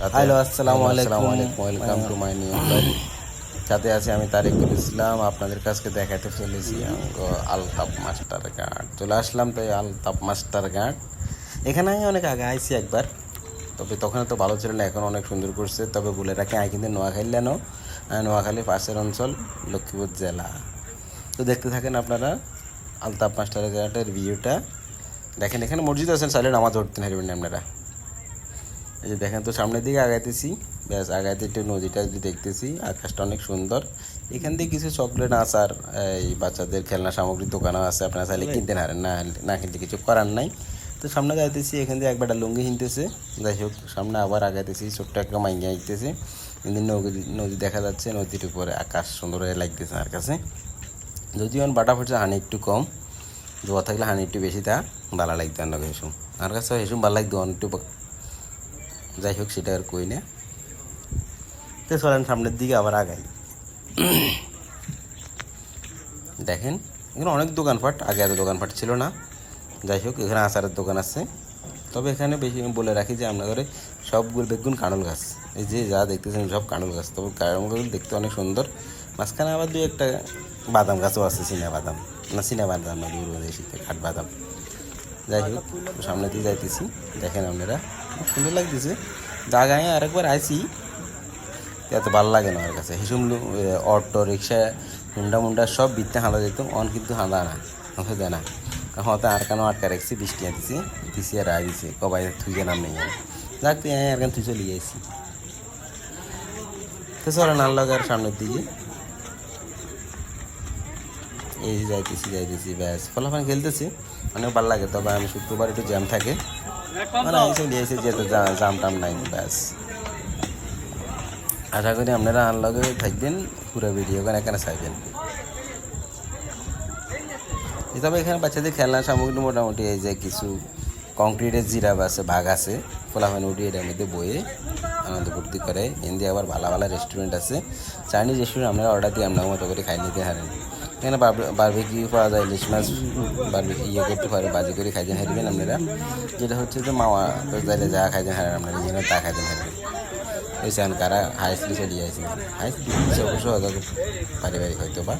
Hello আসসালামু আলাইকুম। Welcome to my new সাথে আছি আমি তারিকুল ইসলাম। আপনাদের কাছকে দেখাতে চলেছি আলতাপ মাস্টার ঘাট চলে আসলাম তো এই আলতাপ মাস্টার ঘাট এখানে আমি অনেক আগে আইছি একবার। তবে তখন তো ভালো ছিল না এখন অনেক সুন্দর করছে। তবে বলে রাখি আমি কিন্তু নোয়াখালী নেন নোয়াখালী পাশের অঞ্চল লক্ষ্মীপুর জেলা। তো দেখতে থাকেন আপনারা আলতাপ মাস্টার ঘাটের ভিউটা। দেখেন এখানে মসজিদ আছেন চাইলে নামাজ পড়তে পারবেন আপনারা। এই যে দেখেন তো সামনের দিকে আগাইতেছি। ব্যাস আগাইতে একটু নদীটা যদি দেখতেছি আকাশটা অনেক সুন্দর। এখান থেকে কিছু চকলেট আচার এই বাচ্চাদের খেলনা সামগ্রীর দোকানও আছে আপনারা চাইলে কিনতে না না কিনতে কিছু করার নাই। তো সামনে যাইতেছি এখান থেকে একবারটা লুঙ্গি কিনতেছে যাই হোক সামনে আবার আগাইতেছি ছোট্ট একটা মাইঙ্গা আইতেছে। কিন্তু নদী নদী দেখা যাচ্ছে নদীর উপরে আকাশ সুন্দর হয়ে লাগতেছে আর কাছে। যদিও বাটা ফুটছে হানি একটু কম জোয়া থাকলে হানি একটু বেশি তা ভালো লাগতো অন্য হেসুম আমার কাছে হেসুম ভালো লাগতো অনেকটু যাই হোক সেটা আর কই না। তো চলেন সামনের দিকে আবার আগাই। দেখেন এখানে অনেক দোকানপাট, আগে এত দোকানপাট ছিল না। যাই হোক এখানে আচারের দোকান আছে। তবে এখানে বেশি বলে রাখি যে আপনাদের সবগুলো দেখুন কাঁড়ল গাছ। এই যে যা দেখতেছেন সব কাঁড়ল গাছ। তবে গাছ দেখতে অনেক সুন্দর। মাঝখানে আবার দুই একটা বাদাম গাছও আছে, চিনা বাদাম। না, চিনা বাদাম না, দূর কাঠ বাদাম। যাই হোক সামনে দিয়ে যাইতেছি। দেখেন আপনারা। সুন্দর লাগতেছে। জায়গায় আরেকবার আইছি। এত ভালো লাগে না আমার কাছে। হিসুম অটো, রিক্সা, হুন্ডা মুন্ডা সব বিত্তে হাঁদা যেত অন কিন্তু হাঁদা না। আমাকে দেয় না। হতে আর কেন আটকা রাখছি, বৃষ্টি আনতেছি দিছি আর আই দিছি, কবাই থুই নাম নেই যাক, তুই আর কেন তুই চলে যাইছি তো চলে, নাল লাগার সামনের দিকে। এই যাইতেছি যাইতেছি, ব্যাস। ফলাফল খেলতেছি। অনেক ভালো লাগে, তবে আমি শুক্রবার একটু জ্যাম থাকে। মানে এসে যেহেতু জাম টাম নাই, ব্যাস। আশা করি আপনারা আনলগে থাকবেন, পুরো ভিডিও করে এখানে চাইবেন তবে এখানে বাচ্চাদের খেলনা সামগ্রী মোটামুটি এই যে কিছু কংক্রিটের জিরাব আছে ভাগ আছে ফলাফান উঠি এটার মধ্যে বয়ে আনন্দ ফুর্তি করে। হিন্দি আবার ভালো ভালো রেস্টুরেন্ট আছে। চাইনিজ রেস্টুরেন্ট আপনারা অর্ডার দিয়ে আপনার মতো করে খাই, নিতে হারেন। এখানে বারবিকিউ পাওয়া যায়, ইলিশ মাছ বারবি ইয়ে করতে পারে, বাজি করে খাইতেন হারবেন আপনারা। যেটা হচ্ছে যে মামা যাইলে যা খাইতেন হারেন আপনারা যেন তা খাইতেন হারবেন। ওই চান কারা হাই হাইস্টলি চলে যাইছে হাইস্টলি অবশ্য হয়তো পারিবারিক হয়তো বা,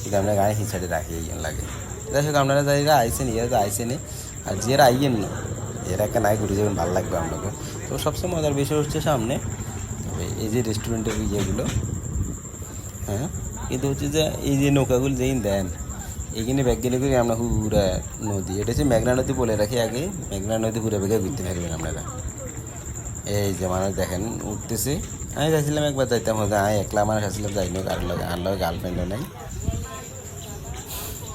কিন্তু আমরা গায়ে হিসাবে রাখি, এই লাগে। যাই হোক, আপনারা যাইরা আইসেন ইয়ে তো আইসেনি আর যারা আইয়েন এরা একটা নাই ঘুরে যাবেন, ভালো লাগবে আপনাকে তো সবচেয়ে মজার বিষয় হচ্ছে সামনে, এই যে রেস্টুরেন্টের ইয়েগুলো হ্যাঁ? কিন্তু হচ্ছে যে এই যে নৌকাগুলো যেই দেন এইখানে ব্যাগ গেলে করে আমরা হুরা নদী। এটা হচ্ছে মেঘনা নদী বলে রাখি আগে। মেঘনা নদী ঘুরে বেগে ঘুরতে পারবেন আপনারা। এই যে মানুষ দেখেন, উঠতেছে। আমি যাইছিলাম একবার, যাইতাম হয়তো আমি একলা মানুষ আসছিলাম যাইনি কারোর লগে আর লগে গার্লফ্রেন্ডও নাই।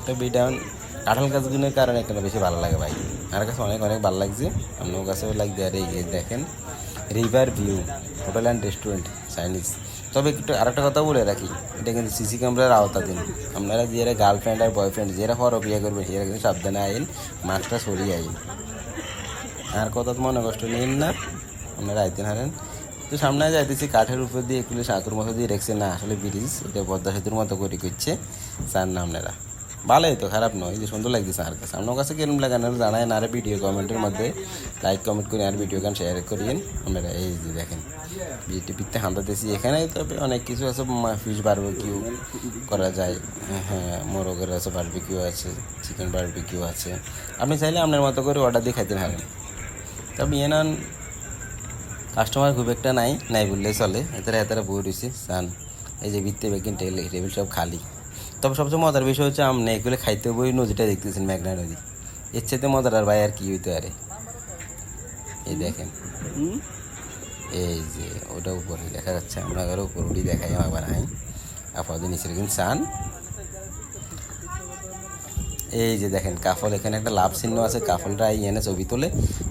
তো বিটা কাঁঠাল গাছগুলোর কারণে এখানে বেশি ভালো লাগে ভাই। আমার কাছে অনেক অনেক ভালো লাগছে। আপনার কাছেও লাগছে আর এই দেখেন river view hotel and restaurant Chinese তবে একটু আরেকটা কথা বলে রাখি। এটা কিন্তু সিসি ক্যামেরার আওতাধীন। আপনারা যারা গার্লফ্রেন্ড আর বয়ফ্রেন্ড যারা হর বিয়ে করবেন সেরা কিন্তু সাবধানে আইন মাছটা সরিয়ে আইন। আর কথা তো মনে কষ্ট নিন না, আপনারা আইতেন হারেন তো সামনে যাইতেছি কাঠের উপর দিয়ে একটু সাঁকুর মতো দিয়ে রেখেছে। না, আসলে ব্রিজ, এটা পদ্মা সেতুর মতো করে করছে। চান না আপনারা ভালোই তো, খারাপ নয় যে সুন্দর লাগতেছে আর কাছে আপনার কাছে কিরম লাগানো জানায় আর ভিডিও কমেন্টের মধ্যে। লাইক কমেন্ট করে আর ভিডিও গান শেয়ার করিয়েন। আপনারা এই যে দেখেন বিটি পিঠতে হাঁটাতেছি এখানে তবে অনেক কিছু আছে ফিশ বারবিকিউ করা যায়। হ্যাঁ মোরগের আছে বারবিকিউ আছে চিকেন বারবিকিউ আছে। আপনি চাইলে আপনার মতো করে অর্ডার দিয়ে খাইতে পারেন। তবে ইয়ে নান কাস্টমার খুব একটা নাই নাই বললেই চলে। এতারা এতারা বই রয়েছে, সান। এই যে ভিত্তি টেবিল টেবিল সব খালি। তবে সবচেয়ে মজার বিষয় হচ্ছে আপনি এগুলো খাইতে বই নদীটা দেখতেছেন মেঘনা নদী। এর চাইতে মজার আর ভাই আর কি হইতে আরে এই দেখেন। এই যে ওটা উপরে দেখা যাচ্ছে আমরা আবার উপর উঠি দেখাই আবার আই আপাতত নিচের কিন্তু চান। এই যে দেখেন কাফল এখানে একটা লাভ চিহ্ন আছে কাফলটা আই এনে ছবি তোলে।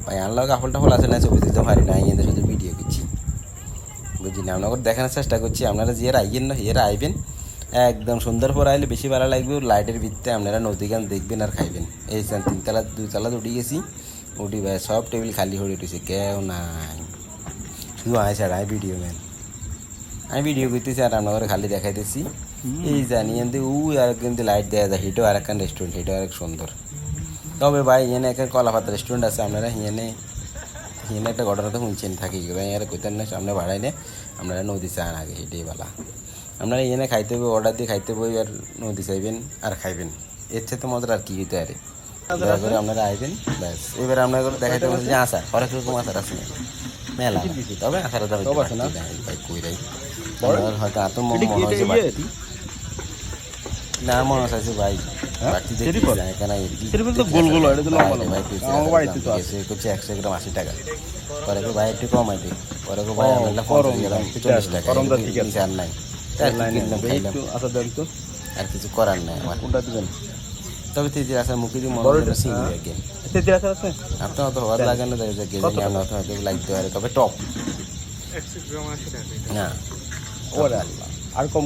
ভাই আনলাও কাফলটা হল আছে না ছবি তুলতে পারি না এনে শুধু ভিডিও করছি। বুঝলি না আপনাদের দেখানোর চেষ্টা করছি আপনারা যে আইবেন না এরা আইবেন। একদম সুন্দর করে আইলে বেশি ভালো লাগবে। লাইটের ভিত্তিতে আপনারা নদী গান দেখবেন আর খাইবেন। এই তিনতলা দুইতলা উঠে গেছি। উঠি ভাই সব টেবিল খালি হয়ে উঠেছে। কেউ নাই। শুধু আয় আই ভিডিও ম্যান আমি ভিডিও করতেছি আর আপনার খালি দেখাইতেছি। এই জানি এনতে উ আর কিন্তু লাইট দেওয়া যায়। হিটো আর একটা রেস্টুরেন্ট হিটো আর সুন্দর। তবে ভাই এখানে একটা কলাপাতা রেস্টুরেন্ট আছে। আপনারা এখানে এনে একটা ঘটনা তো শুনছেন থাকি। ভাই এর কইতেন না সামনে বাড়াই নে। আপনারা নদী চান আগে এটাই বালা। আপনারা এনে খাইতে হবে অর্ডার দিয়ে খাইতে হবে আর নদী চাইবেন আর খাইবেন। এর চেয়ে তো মজার আর কি হইতে আরে দয়া করে আপনারা আইবেন ব্যাস। এবার আপনাদের দেখাইতে হবে যে আচার অনেক রকম আচার আছে মেলা তবে আচার দাম দেয়, ভাই কই রাই আপনার হয়তো আত মনে হয়েছে বাড়তি। না মনে ভাই হয়, ভাই আছে। করছে একশো গ্রাম আশি টাকা। পরে ভাই একটু কমাই দিই পরে ভাই আমরা চল্লিশ টাকা আর নাই। আর কি কিনলাম, খাইলাম। একটু আচ্ছা দেন তো। আর কিছু করার নাই আমার। কোনটা দিবেন? তবে তিতির মুখে দিয়ে মনে হলো হ্যাঁ। আছে? আপনার অত হওয়ার লাগে না দেখে যে কত? অত হয়তো লাগতে পারে তবে টপ না। ওরে আর কম